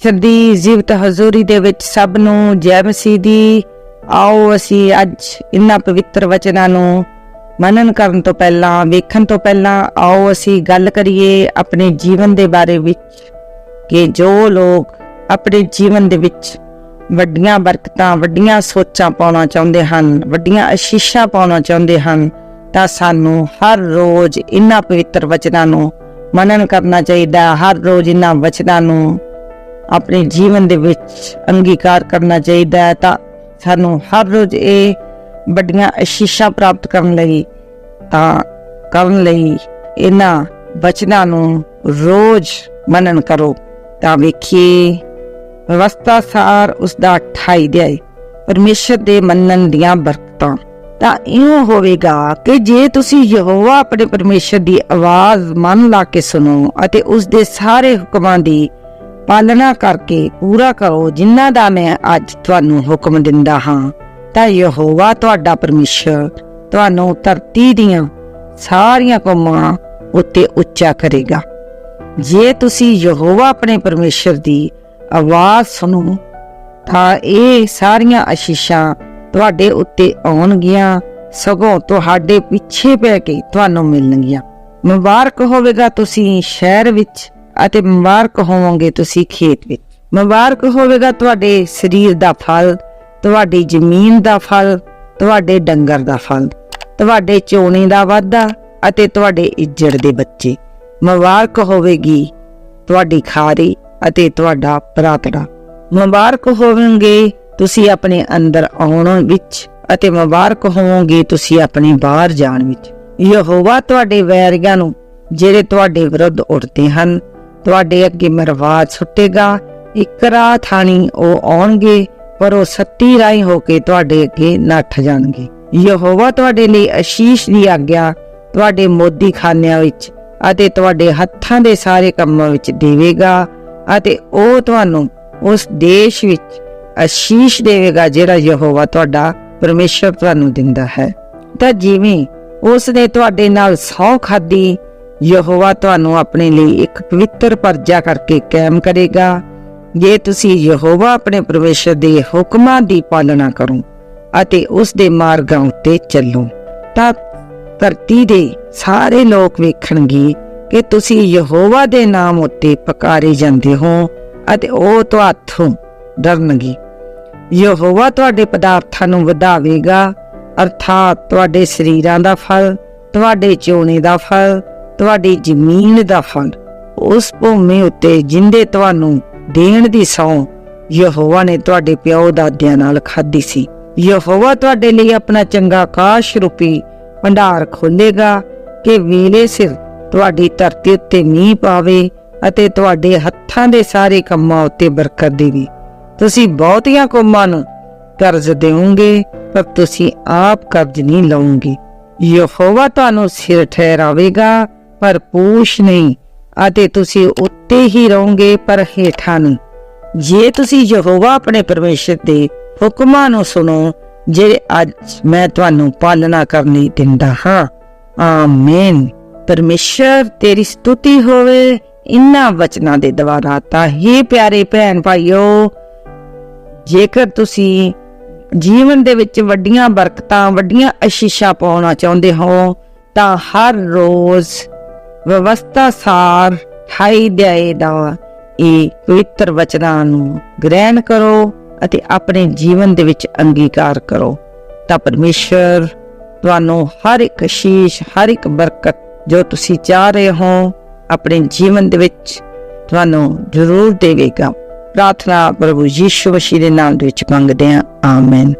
ਸਦੀ ਜੀਵਤ ਹਜ਼ੂਰੀ ਦੇ ਵਿੱਚ ਸਭ ਨੂੰ, ਜੈ ਮਸੀਹ ਦੀ। ਆਓ ਅਸੀਂ ਅੱਜ ਇਹਨਾਂ ਪਵਿੱਤਰ ਵਚਨਾਂ ਨੂੰ ਮਨਨ ਕਰਨ ਤੋਂ ਪਹਿਲਾਂ, ਵੇਖਣ ਤੋਂ ਪਹਿਲਾਂ ਆਓ ਅਸੀਂ ਗੱਲ ਕਰੀਏ ਆਪਣੇ ਜੀਵਨ ਦੇ ਬਾਰੇ ਵਿੱਚ ਕਿ ਜੋ ਲੋਕ ਆਪਣੇ ਜੀਵਨ ਦੇ ਵਿੱਚ ਵੱਡੀਆਂ ਬਰਕਤਾਂ, ਵੱਡੀਆਂ ਸੋਚਾਂ ਪਾਉਣਾ ਚਾਹੁੰਦੇ ਹਨ, ਵੱਡੀਆਂ ਅਸ਼ੀਸ਼ਾਂ ਪਾਉਣਾ ਚਾਹੁੰਦੇ ਹਨ, ਤਾਂ ਸਾਨੂੰ ਹਰ ਰੋਜ਼ ਇਹਨਾਂ ਪਵਿੱਤਰ ਵਚਨਾਂ ਨੂੰ ਮਨਨ ਕਰਨਾ ਚਾਹੀਦਾ ਹਰ ਰੋਜ਼ ਇਹਨਾਂ ਵਚਨਾਂ ਨੂੰ ਆਪਣੇ ਜੀਵਨ ਦੇ ਵਿੱਚ ਅੰਗੀਕਾਰ ਕਰਨਾ ਚਾਹੀਦਾ ਹੈ ਤਾਂ ਸਾਨੂੰ ਹਰ ਰੋਜ਼ ਇਹ ਵੱਡੀਆਂ ਅਸ਼ੀਸ਼ਾਂ ਪ੍ਰਾਪਤ ਕਰਨ ਲਈ ਤਾਂ ਕਰਨ ਲਈ ਇਹਨਾਂ ਬਚਨਾਂ ਨੂੰ ਰੋਜ਼ ਮਨਨ ਕਰੋ। ਤਾਂ ਵੇਖੀਏ, ਵਿਵਸਥਾ ਸਾਰ ਉਸ ਦਾ 28 ਦੇ ਪਰਮੇਸ਼ਰ ਦੇ ਮੰਨਣ ਦੀਆਂ ਬਰਕਤਾਂ। ਤਾਂ ਇਉਂ ਹੋਵੇਗਾ ਕਿ ਜੇ ਤੁਸੀਂ ਯਹੋਵਾ ਆਪਣੇ ਪਰਮੇਸ਼ਰ ਦੀ ਆਵਾਜ਼ ਮਨ ਲਾ ਕੇ ਸੁਣੋ ਅਤੇ ਉਸ ਦੇ ਸਾਰੇ ਹੁਕਮਾਂ ਦੀ ਪਾਲਣਾ ਕਰਕੇ ਪੂਰਾ ਕਰੋ ਜਿਨ੍ਹਾਂ ਦਾ ਮੈਂ ਅੱਜ ਤੁਹਾਨੂੰ ਹੁਕਮ ਦਿੰਦਾ ਹਾਂ। ਤਾਂ ਯਹੋਵਾ ਤੁਹਾਡਾ ਪਰਮੇਸ਼ਰ ਤੁਹਾਨੂੰ ਧਰਤੀ ਦੀਆਂ ਸਾਰੀਆਂ ਕੌਮਾਂ ਉੱਤੇ ਉੱਚਾ ਕਰੇਗਾ। ਜੇ ਤੁਸੀਂ ਯਹੋਵਾ ਆਪਣੇ ਪਰਮੇਸ਼ਰ ਦੀ ਆਵਾਜ਼ ਸੁਣੋ, ਤਾਂ ਇਹ ਸਾਰੀਆਂ ਅਸ਼ੀਸ਼ਾਂ ਤੁਹਾਡੇ ਉੱਤੇ ਆਉਣਗੀਆਂ, ਸਗੋਂ ਤੁਹਾਡੇ ਪਿੱਛੇ ਪੈ ਕੇ ਤੁਹਾਨੂੰ ਮਿਲਣਗੀਆਂ। ਮੁਬਾਰਕ ਹੋਵੇਗਾ ਤੁਸੀਂ ਸ਼ਹਿਰ ਵਿੱਚ ਅਤੇ ਮੁਬਾਰਕ ਹੋਵੋਗੇ ਤੁਸੀਂ ਖੇਤ ਵਿੱਚ। ਮੁਬਾਰਕ ਹੋਵੇਗਾ ਤੁਹਾਡੇ ਸਰੀਰ ਦਾ ਫਲ, ਤੁਹਾਡੀ ਜ਼ਮੀਨ ਦਾ ਫਲ, ਤੁਹਾਡੇ ਡੰਗਰ ਦਾ ਫਲ, ਤੁਹਾਡੇ ਚੋਣੇ ਦਾ ਵਾਧਾ ਅਤੇ ਤੁਹਾਡੇ ਇੱਜੜ ਦੇ ਬੱਚੇ। ਮੁਬਾਰਕ ਹੋਵੇਗੀ ਤੁਹਾਡੀ ਖਾਰੀ ਅਤੇ ਤੁਹਾਡਾ ਪ੍ਰਾਤੜਾ ਮੁਬਾਰਕ ਹੋਵੋਗੇ ਤੁਸੀਂ ਆਪਣੇ ਅੰਦਰ ਆਉਣ ਵਿੱਚ ਅਤੇ ਮੁਬਾਰਕ ਹੋਵੋਗੇ ਤੁਸੀਂ ਆਪਣੇ ਬਾਹਰ ਜਾਣ ਵਿੱਚ। ਯਹੋਵਾ ਤੁਹਾਡੇ ਵੈਰੀਆਂ ਨੂੰ, ਜਿਹੜੇ ਤੁਹਾਡੇ ਵਿਰੁੱਧ ਉੱਠਦੇ ਹਨ ਤੁਹਾਡੇ ਅੱਗੇ ਮਰਵਾਜ ਸੁੱਟੇਗਾ। ਇੱਕ ਰਾਹ ਥਾਣੀ ਉਹ ਆਉਣਗੇ, ਪਰ ਉਹ ਸੱਤੀ ਰਾਈ ਹੋ ਕੇ ਤੁਹਾਡੇ ਅੱਗੇ ਨੱਠ ਜਾਣਗੇ। ਯਹੋਵਾ ਤੁਹਾਡੇ ਲਈ ਅਸ਼ੀਸ਼ ਦੀ ਆਗਿਆ ਤੁਹਾਡੇ ਮੋਦੀ ਖਾਨਿਆਂ ਵਿੱਚ ਅਤੇ ਤੁਹਾਡੇ ਹੱਥਾਂ ਦੇ ਸਾਰੇ ਕੰਮਾਂ ਵਿੱਚ ਦੇਵੇਗਾ ਅਤੇ ਉਹ ਤੁਹਾਨੂੰ ਉਸ ਦੇਸ਼ ਵਿੱਚ ਅਸ਼ੀਸ਼ ਦੇਵੇਗਾ ਜਿਹੜਾ ਯਹੋਵਾ ਤੁਹਾਡਾ ਪਰਮੇਸ਼ਰ ਤੁਹਾਨੂੰ ਦਿੰਦਾ ਹੈ। ਤਾਂ ਜਿਵੇਂ ਉਸ ਨੇ ਤੁਹਾਡੇ ਨਾਲ ਸੌ ਖਾਦੀ ਯਹੋਵਾ ਤੁਹਾਨੂੰ ਆਪਣੇ ਲਈ ਇੱਕ ਪਵਿੱਤਰ ਪਰਜਾ ਕਰਕੇ ਕਾਇਮ ਕਰੇਗਾ। ਜੇ ਤੁਸੀਂ ਯਹੋਵਾ ਆਪਣੇ ਪਰਮੇਸ਼ਰ ਦੇ ਹੁਕਮਾਂ ਦੀ ਪਾਲਣਾ ਕਰੋ ਅਤੇ ਉਸ ਦੇ ਮਾਰਗਾਂ ਉੱਤੇ ਚੱਲੋ, ਤਾਂ ਧਰਤੀ ਦੇ ਸਾਰੇ ਲੋਕ ਵੇਖਣਗੇ ਕਿ ਤੁਸੀਂ ਯਹੋਵਾ ਦੇ ਨਾਮ ਉੱਤੇ ਪਕਾਰੇ ਜਾਂਦੇ ਹੋ ਅਤੇ ਉਹ ਤੁਹਾਥੋਂ ਡਰਨਗੇ। ਯਹੋਵਾ ਤੁਹਾਡੇ ਪਦਾਰਥਾਂ ਨੂੰ ਵਧਾਵੇਗਾ, ਅਰਥਾਤ ਤੁਹਾਡੇ ਸਰੀਰਾਂ ਦਾ ਫਲ, ਤੁਹਾਡੇ ਚੋਣੇ ਦਾ ਫਲ ਤੁਹਾਡੀ ਜ਼ਮੀਨ ਦਾ ਫਲ ਉਸ ਭੂਮੀ ਉੱਤੇ ਜਿੰਦੇ ਤੁਹਾਨੂੰ ਦੇਣ ਦੀ ਸੌ ਯਹੋਵਾ ਨੇ ਤੁਹਾਡੇ ਪਿਓ ਦਾਦਿਆਂ ਨਾਲ ਖਾਧੀ ਸੀ। ਯਹੋਵਾ ਤੁਹਾਡੇ ਲਈ ਆਪਣਾ ਚੰਗਾ ਆਕਾਸ਼ ਰੂਪੀ ਭੰਡਾਰ ਖੋਲੇਗਾ ਕਿ ਵੇਲੇ ਸਿਰ ਤੁਹਾਡੀ ਧਰਤੀ ਉੱਤੇ ਮੀਂਹ ਪਾਵੇ ਅਤੇ ਤੁਹਾਡੇ ਹੱਥਾਂ ਦੇ ਸਾਰੇ ਕੰਮਾਂ ਉੱਤੇ ਬਰਕਤ ਦੇਵੇ। ਤੁਸੀਂ ਬਹੁਤੀਆਂ ਕੌਮਾਂ ਨੂੰ ਕਰਜ਼ ਦੇਵੋਗੇ, ਪਰ ਤੁਸੀਂ ਆਪ ਕਰਜ਼ ਨਹੀਂ ਲਓਗੇ ਯਹੋਵਾ ਤੁਹਾਨੂੰ ਸਿਰ ਠਹਿਰਾਵੇਗਾ ਪਰ ਪੂਛ ਨਹੀਂ, ਅਤੇ ਤੁਸੀਂ ਉੱਤੇ ਹੀ ਰਹੋਗੇ ਪਰ ਹੇਠਾਂ ਨਹੀਂ ਜੇ ਤੁਸੀਂ ਯਹੋਵਾ ਆਪਣੇ ਪਰਮੇਸ਼ਰ ਦੇ ਹੁਕਮਾਂ ਨੂੰ ਸੁਣੋ ਜਿਹੜੇ ਅੱਜ ਮੈਂ ਤੁਹਾਨੂੰ ਪਾਲਣਾ ਕਰਨੀ ਦਿੰਦਾ ਹਾਂ, ਆਮੀਨ। ਪਰਮੇਸ਼ਰ ਤੇਰੀ ਸਤੁਤੀ ਹੋਵੇ, ਇਨ੍ਹਾਂ ਵਚਨਾਂ ਦੇ ਦੁਆਰਾ ਤਾਂ ਹੀ ਪਿਆਰੇ ਭੈਣ ਭਾਈਓ, ਜੇਕਰ ਤੁਸੀਂ ਜੀਵਨ ਦੇ ਵਿੱਚ ਵੱਡੀਆਂ ਬਰਕਤਾਂ, ਵੱਡੀਆਂ ਅਸ਼ੀਸ਼ਾਂ ਪਾਉਣਾ ਚਾਹੁੰਦੇ ਹੋ, ਤਾਂ ਹਰ ਰੋਜ਼ ਵਿਵਸਥਾ ਸਾਰ ਹਾਈ ਦਿਆਏ ਦਾ ਇਹ ਪਵਿੱਤਰ ਵਚਨਾਂ ਨੂੰ ਗ੍ਰਹਿਣ ਕਰੋ ਅਤੇ ਆਪਣੇ ਜੀਵਨ ਦੇ ਵਿੱਚ ਅੰਗੀਕਾਰ ਕਰੋ। ਤਾਂ ਪਰਮੇਸ਼ਰ ਤੁਹਾਨੂੰ ਹਰ ਇੱਕ ਸ਼ੀਸ਼, ਹਰ ਇੱਕ ਬਰਕਤ ਜੋ ਤੁਸੀਂ ਚਾਹ ਰਹੇ ਹੋ, ਆਪਣੇ ਜੀਵਨ ਦੇ ਵਿੱਚ ਤੁਹਾਨੂੰ ਜ਼ਰੂਰ ਦੇਵੇਗਾ। ਪ੍ਰਾਰਥਨਾ ਪ੍ਰਭੂ ਯੀਸ਼ੂ ਮਸੀਹ ਦੇ ਨਾਮ ਦੇ ਵਿੱਚ ਮੰਗਦੇ ਹਾਂ। ਆਮੇਨ।